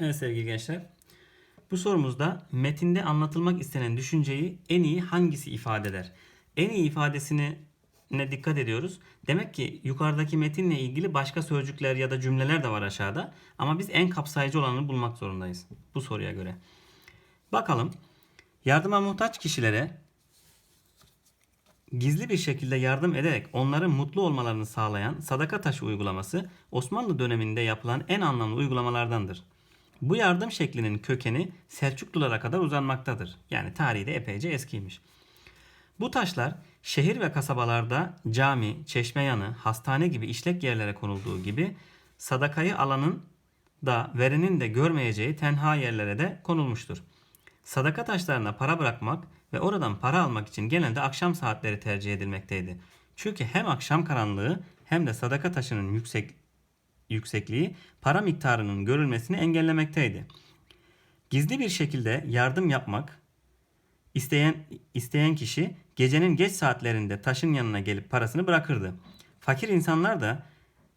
Evet sevgili gençler. Bu sorumuzda metinde anlatılmak istenen düşünceyi en iyi hangisi ifade eder? En iyi ifadesine ne dikkat ediyoruz. Demek ki yukarıdaki metinle ilgili başka sözcükler ya da cümleler de var aşağıda. Ama biz en kapsayıcı olanını bulmak zorundayız bu soruya göre. Bakalım. Yardıma muhtaç kişilere gizli bir şekilde yardım ederek onların mutlu olmalarını sağlayan sadaka taşı uygulaması Osmanlı döneminde yapılan en anlamlı uygulamalardandır. Bu yardım şeklinin kökeni Selçuklulara kadar uzanmaktadır. Yani tarihi de epeyce eskiymiş. Bu taşlar şehir ve kasabalarda cami, çeşme yanı, hastane gibi işlek yerlere konulduğu gibi sadakayı alanın da verenin de görmeyeceği tenha yerlere de konulmuştur. Sadaka taşlarına para bırakmak ve oradan para almak için genelde akşam saatleri tercih edilmekteydi. Çünkü hem akşam karanlığı hem de sadaka taşının yüksek yüksekliği para miktarının görülmesini engellemekteydi. Gizli bir şekilde yardım yapmak isteyen isteyen kişi gecenin geç saatlerinde taşın yanına gelip parasını bırakırdı. Fakir insanlar da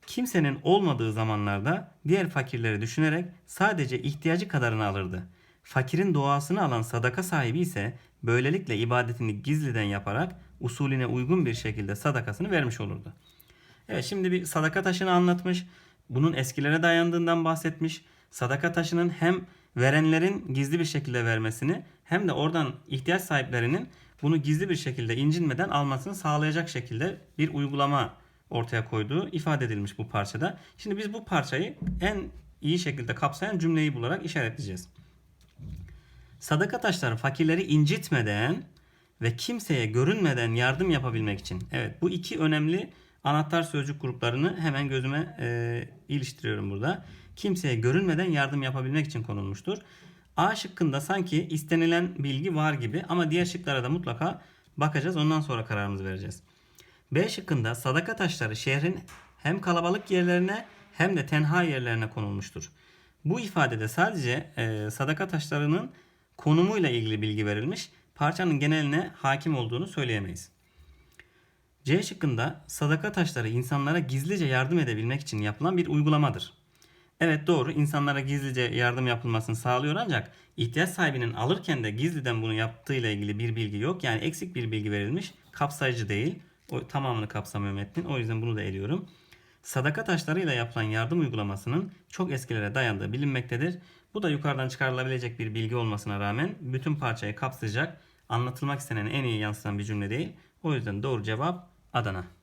kimsenin olmadığı zamanlarda diğer fakirleri düşünerek sadece ihtiyacı kadarını alırdı. Fakirin doğasını alan sadaka sahibi ise böylelikle ibadetini gizliden yaparak usulüne uygun bir şekilde sadakasını vermiş olurdu. Evet şimdi bir sadaka taşını anlatmış. Bunun eskilere dayandığından bahsetmiş. Sadaka taşının hem verenlerin gizli bir şekilde vermesini hem de oradan ihtiyaç sahiplerinin bunu gizli bir şekilde incinmeden almasını sağlayacak şekilde bir uygulama ortaya koyduğu ifade edilmiş bu parçada. Şimdi biz bu parçayı en iyi şekilde kapsayan cümleyi bularak işaretleyeceğiz. Sadaka taşları fakirleri incitmeden ve kimseye görünmeden yardım yapabilmek için. Evet bu iki önemli anahtar sözcük gruplarını hemen gözüme e, iliştiriyorum burada. Kimseye görünmeden yardım yapabilmek için konulmuştur. A şıkkında sanki istenilen bilgi var gibi ama diğer şıklara da mutlaka bakacağız. Ondan sonra kararımızı vereceğiz. B şıkkında sadaka taşları şehrin hem kalabalık yerlerine hem de tenha yerlerine konulmuştur. Bu ifadede sadece e, sadaka taşlarının konumuyla ilgili bilgi verilmiş. Parçanın geneline hakim olduğunu söyleyemeyiz. C şıkkında sadaka taşları insanlara gizlice yardım edebilmek için yapılan bir uygulamadır. Evet doğru insanlara gizlice yardım yapılmasını sağlıyor ancak ihtiyaç sahibinin alırken de gizliden bunu yaptığıyla ilgili bir bilgi yok. Yani eksik bir bilgi verilmiş. Kapsayıcı değil. O tamamını kapsamıyor metnin. O yüzden bunu da eliyorum. Sadaka taşlarıyla yapılan yardım uygulamasının çok eskilere dayandığı bilinmektedir. Bu da yukarıdan çıkarılabilecek bir bilgi olmasına rağmen bütün parçayı kapsayacak, anlatılmak istenen en iyi yansıtan bir cümle değil. O yüzden doğru cevap Adana.